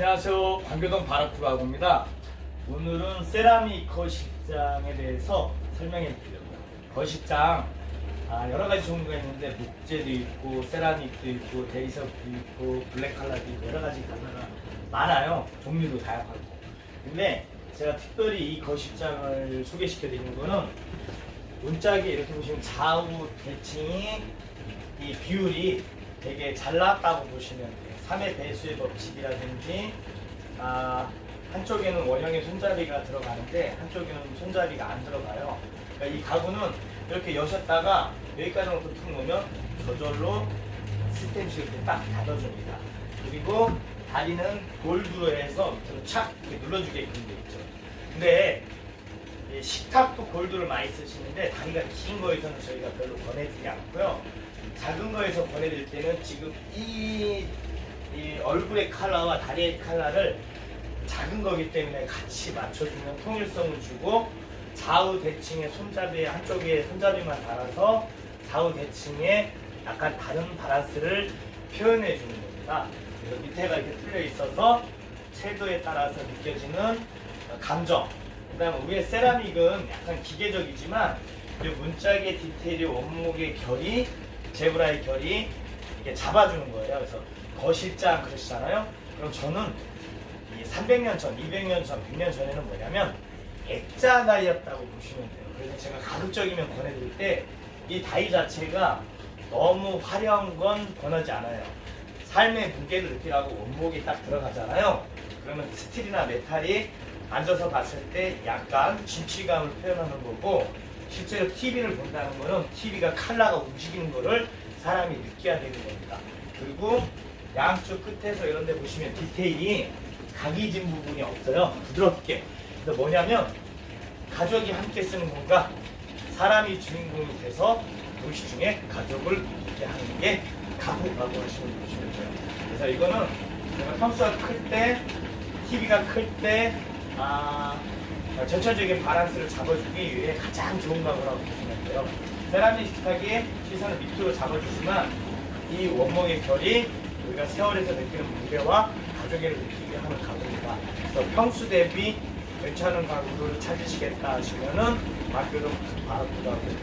안녕하세요. 광교동 바라크 가구입니다. 오늘은 세라믹 거식장에 대해서 설명해 드리려고요. 거식장 아, 여러 가지 종류가 있는데 목재도 있고 세라믹도 있고 대리석도 있고 블랙 칼라도 있고 여러 가지 칼라가 많아요. 종류도 다양하고. 근데 제가 특별히 이 거식장을 소개시켜 드리는 거는 문짝에 이렇게 보시면 좌우 대칭이 이 비율이 되게 잘 나왔다고 보시면 돼요. 3의 배수의 법칙이라든지 아, 한쪽에는 원형의 손잡이가 들어가는데 한쪽에는 손잡이가 안 들어가요. 그러니까 이 가구는 이렇게 여셨다가 여기까지 놓고 툭 놓으면 저절로 스템식 이렇게 딱 닫아줍니다. 그리고 다리는 골드로 해서 밑으로 착 눌러주게끔 돼 있죠. 근데 이 식탁도 골드를 많이 쓰시는데 다리가 긴 거에서는 저희가 별로 권해드리지 않고요. 작은 거에서 권해드릴 때는 지금 이, 이 얼굴의 컬러와 다리의 컬러를 작은 거기 때문에 같이 맞춰주면 통일성을 주고 좌우 대칭의 손잡이 한쪽에 손잡이만 달아서 좌우 대칭에 약간 다른 바란스를 표현해 주는 겁니다. 그래서 밑에가 이렇게 뚫려 있어서 채도에 따라서 느껴지는 감정. 그다음에 위에 세라믹은 약간 기계적이지만 이 문짝의 디테일이 원목의 결이 제브라의 결이 이렇게 잡아주는 거예요. 그래서 거실장 그러시잖아요. 그럼 저는 이 300년 전, 200년 전, 100년 전에는 뭐냐면 액자 다이였다고 보시면 돼요. 그래서 제가 가급적이면 권해드릴 때 이 다이 자체가 너무 화려한 건 권하지 않아요. 삶의 무게를 느끼라고 원목이 딱 들어가잖아요. 그러면 스틸이나 메탈이 앉아서 봤을 때 약간 진취감을 표현하는 거고 실제로 TV를 본다는 거는 TV가 칼라가 움직이는 거를 사람이 느껴야 되는 겁니다. 그리고 양쪽 끝에서 이런 데 보시면 디테일이 각이진 부분이 없어요. 부드럽게. 그래서 뭐냐면 가족이 함께 쓰는 건가 사람이 주인공이 돼서 도시 중에 가족을 있게 하는 게 가구라고 하시면 보시면 돼요. 그래서 이거는 평수가 클 때, TV가 클 때, 아, 전체적인 바란스를 잡아주기 위해 가장 좋은 가구라고 보시면 돼요. 세라믹 식탁이 시선을 밑으로 잡아주지만 이 원목의 결이 우리가 세월에서 느끼는 무게와 가족애를 느끼게 하는 가구입니다. 그래서 평수 대비 괜찮은 가구를 찾으시겠다 하시면은 학교도 바로 가고